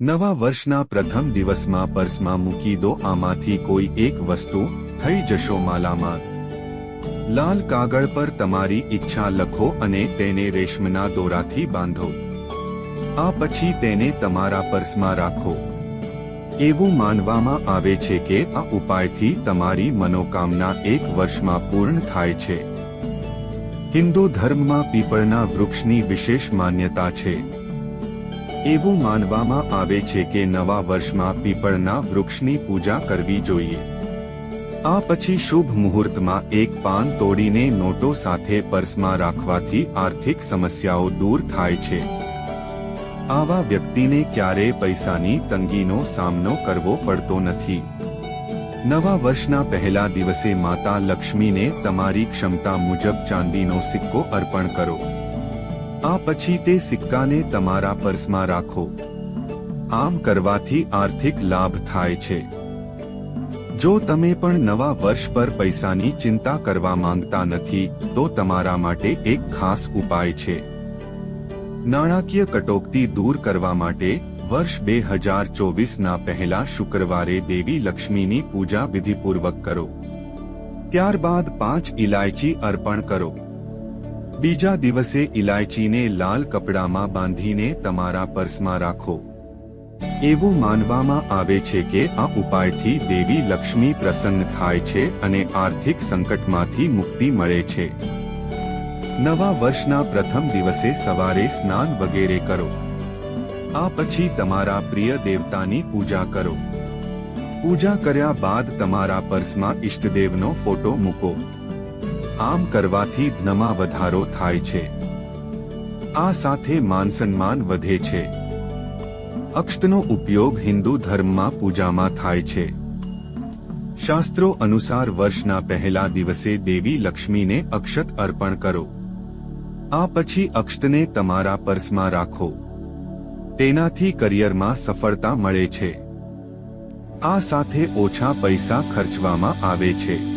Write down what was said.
નવા વર્ષના પ્રથમ દિવસમાં પર્સમાં મૂકી દો આમાંથી કોઈ એક વસ્તુ, થઈ જશો માલામાં લાલ કાગળ પર તમારી ઈચ્છા લખો અને તેને રેશમના દોરાથી બાંધો. આ પછી તેને તમારા પર્સમાં રાખો. એવું માનવામાં આવે છે કે આ ઉપાયથી તમારી મનોકામના એક વર્ષમાં પૂર્ણ થાય છે. હિન્દુ ધર્મમાં પીપળના વૃક્ષની વિશેષ માન્યતા છે. એવું માનવામાં આવે છે કે નવા વર્ષમાં પીપળના વૃક્ષની પૂજા કરવી જોઈએ. આ પછી શુભ મુહૂર્તમાં એક પાન તોડીને નોટો સાથે પર્સમાં રાખવાથી આર્થિક સમસ્યાઓ દૂર થાય છે. આવા વ્યક્તિને ક્યારેય પૈસાની તંગીનો સામનો કરવો પડતો નથી. નવા વર્ષના પહેલા દિવસે માતા લક્ષ્મીને તમારી ક્ષમતા મુજબ ચાંદીનો સિક્કો અર્પણ કરો. આ પછી તે સિક્કાને તમારા પર્સમાં રાખો. આમ કરવાથી આર્થિક લાભ થાય છે. જો તમે પણ નવા વર્ષ પર પૈસાની ચિંતા કરવા માંગતા નથી, તો તમારા માટે એક ખાસ ઉપાય છે. નાણાકીય કટોકટી દૂર કરવા માટે, વર્ષ બે હજાર ચોવીસના પહેલા શુક્રવારે દેવી લક્ષ્મીની પૂજા વિધિપૂર્વક કરો. ત્યારબાદ પાંચ ઇલાયચી અર્પણ કરો. બીજા દિવસે ઇલાયચીને લાલ કપડામાં બાંધીને તમારા પર્સમાં રાખો. એવું માનવામાં આવે છે કે આ ઉપાયથી દેવી લક્ષ્મી પ્રસન્ન થાય છે અને આર્થિક સંકટમાંથી મુક્તિ મળે છે. નવા વર્ષના પ્રથમ દિવસે સવારે સ્નાન વગેરે કરો. આ પછી તમારા પ્રિય દેવતાની પૂજા કરો. પૂજા કર્યા બાદ તમારા પર્સમાં ઇષ્ટદેવનો ફોટો મૂકો. આમ કરવાથી ધનમાં વધારો થાય છે. આ સાથે માન સન્માન વધે છે. અક્ષતનો ઉપયોગ હિન્દુ ધર્મમાં પૂજામાં થાય છે. શાસ્ત્રો અનુસાર વર્ષના પહેલા દિવસે દેવી લક્ષ્મીને અક્ષત અર્પણ કરો. આ પછી અક્ષતને તમારા પર્સમાં રાખો. તેનાથી કરિયરમાં સફળતા મળે છે. આ સાથે ઓછા પૈસા ખર્ચવામાં આવે છે.